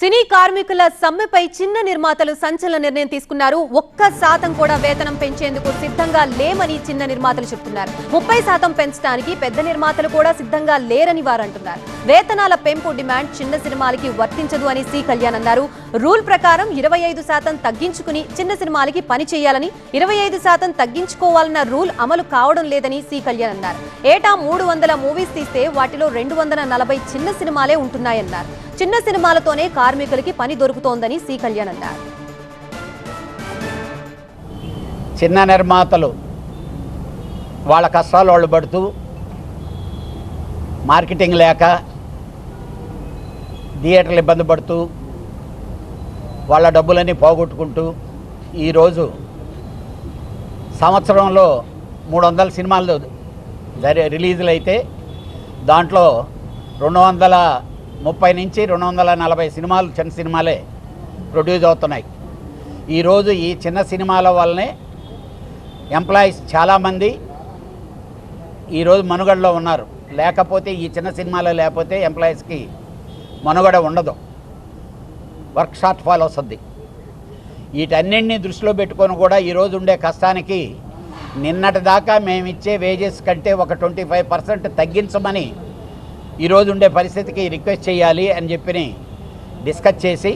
సినీ కార్మికుల సమ్మెపై చిన్న నిర్మాతలు సంచలన నిర్ణయం తీసుకున్నారు. ఒక్క శాతం కూడా వేతనం పెంచేందుకు సిద్ధంగా లేమని చిన్న నిర్మాతలు చెప్తున్నారు. ముప్పై శాతం పెంచడానికి పెద్ద నిర్మాతలు కూడా సిద్ధంగా లేరని వారు అంటున్నారు వేతనాల పెంపు డిమాండ్ చిన్న సినిమాలకి వర్తించదు అని సి. కళ్యాణ్ అన్నారు. రూల్ ప్రకారం ఇరవై ఐదు శాతం తగ్గించుకుని చిన్న సినిమాలకి పని చేయాలని ఇరవై ఐదు శాతం తగ్గించుకోవాలన్న రూల్ అమలు కావడం లేదని సి. కళ్యాణ్ అన్నారు. ఏటా మూడు వందల మూవీస్ తీస్తే వాటిలో రెండు వందల నలభై చిన్న సినిమాలే ఉంటున్నాయన్నారు. చిన్న సినిమాలతోనే కార్మికులకి పని దొరుకుతోందని సి. కళ్యాణ్ అన్నారు. చిన్న నిర్మాతలు వాళ్ళ కష్టాలు వాళ్ళు పడుతూ మార్కెటింగ్ లేక థియేటర్లు ఇబ్బంది పడుతూ వాళ్ళ డబ్బులన్నీ పోగొట్టుకుంటూ ఈరోజు సంవత్సరంలో మూడు వందల సినిమాలు జరి రిలీజులు అయితే దాంట్లో రెండు వందల ముప్పై నుంచి రెండు వందల నలభై సినిమాలు చిన్న సినిమాలే ప్రొడ్యూస్ అవుతున్నాయి. ఈరోజు ఈ చిన్న సినిమాల వల్లనే ఎంప్లాయీస్ చాలామంది ఈరోజు మనుగడలో ఉన్నారు. లేకపోతే ఈ చిన్న సినిమాలో లేకపోతే ఎంప్లాయీస్కి మనుగడ ఉండదు. వర్క్ షార్ట్ ఫాల్ వస్తుంది వీటన్నింటినీ దృష్టిలో పెట్టుకొని కూడా ఈరోజు ఉండే కష్టానికి నిన్నటి దాకా వేజెస్ కంటే ఒక ట్వంటీ ఫైవ్ పర్సెంట్ తగ్గించమని ఈరోజు ఉండే పరిస్థితికి రిక్వెస్ట్ చేయాలి అని చెప్పి డిస్కస్ చేసి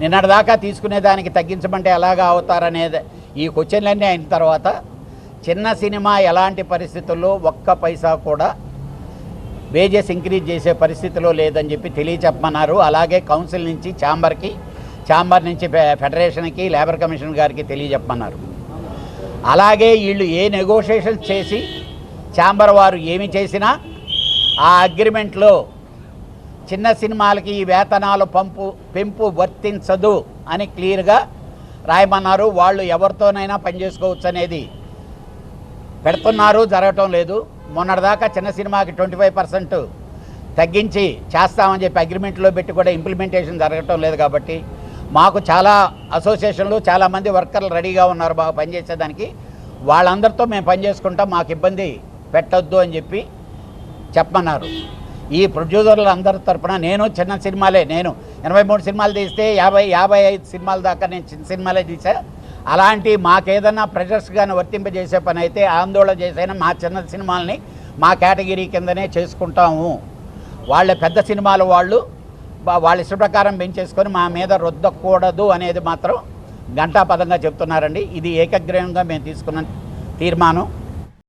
నిన్నటి దాకా తీసుకునే దానికి తగ్గించమంటే ఎలాగా అవుతారనేది ఈ క్వశ్చన్లన్నీ అయిన తర్వాత చిన్న సినిమా ఎలాంటి పరిస్థితుల్లో ఒక్క పైసా కూడా వేజెస్ ఇంక్రీజ్ చేసే పరిస్థితిలో లేదని చెప్పి తెలియచెప్పమన్నారు. అలాగే కౌన్సిల్ నుంచి ఛాంబర్కి ఛాంబర్ నుంచి ఫెడరేషన్కి లేబర్ కమిషన్ గారికి తెలియజెప్పమన్నారు అలాగే వీళ్ళు ఏ నెగోషియేషన్స్ చేసి ఛాంబర్ వారు ఏమి చేసినా ఆ అగ్రిమెంట్లో చిన్న సినిమాలకి ఈ వేతనాలు పంపు పెంపు వర్తించదు అని క్లియర్గా రాయమన్నారు. వాళ్ళు ఎవరితోనైనా పనిచేసుకోవచ్చు అనేది పెడుతున్నారు జరగటం లేదు. మొన్నటిదాకా చిన్న సినిమాకి ట్వంటీ ఫైవ్ పర్సెంట్ తగ్గించి చేస్తామని చెప్పి అగ్రిమెంట్లో పెట్టి కూడా ఇంప్లిమెంటేషన్ జరగటం లేదు కాబట్టి మాకు చాలా అసోసియేషన్లు చాలామంది వర్కర్లు రెడీగా ఉన్నారు బాగా పనిచేసేదానికి వాళ్ళందరితో మేము పనిచేసుకుంటాం మాకు ఇబ్బంది పెట్టొద్దు అని చెప్పి చెప్పమన్నారు. ఈ ప్రొడ్యూసర్లు అందరి తరపున నేను చిన్న సినిమాలే నేను ఎనభై మూడు సినిమాలు తీస్తే యాభై యాభై ఐదు సినిమాల దాకా నేను చిన్న సినిమాలే తీసా. అలాంటి మాకేదన్నా ప్రెషర్స్ కానీ వర్తింపజేసే పని అయితే ఆందోళన చేసైనా మా చిన్న సినిమాలని మా కేటగిరీ కిందనే చేసుకుంటాము. వాళ్ళ పెద్ద సినిమాలు వాళ్ళు వాళ్ళ ఇష్ట ప్రకారం పెంచేసుకొని మా మీద రుద్దకూడదు అనేది మాత్రం ఘంటాపదంగా చెప్తున్నారండి. ఇది ఏకగ్రహంగా మేము తీసుకున్న తీర్మానం.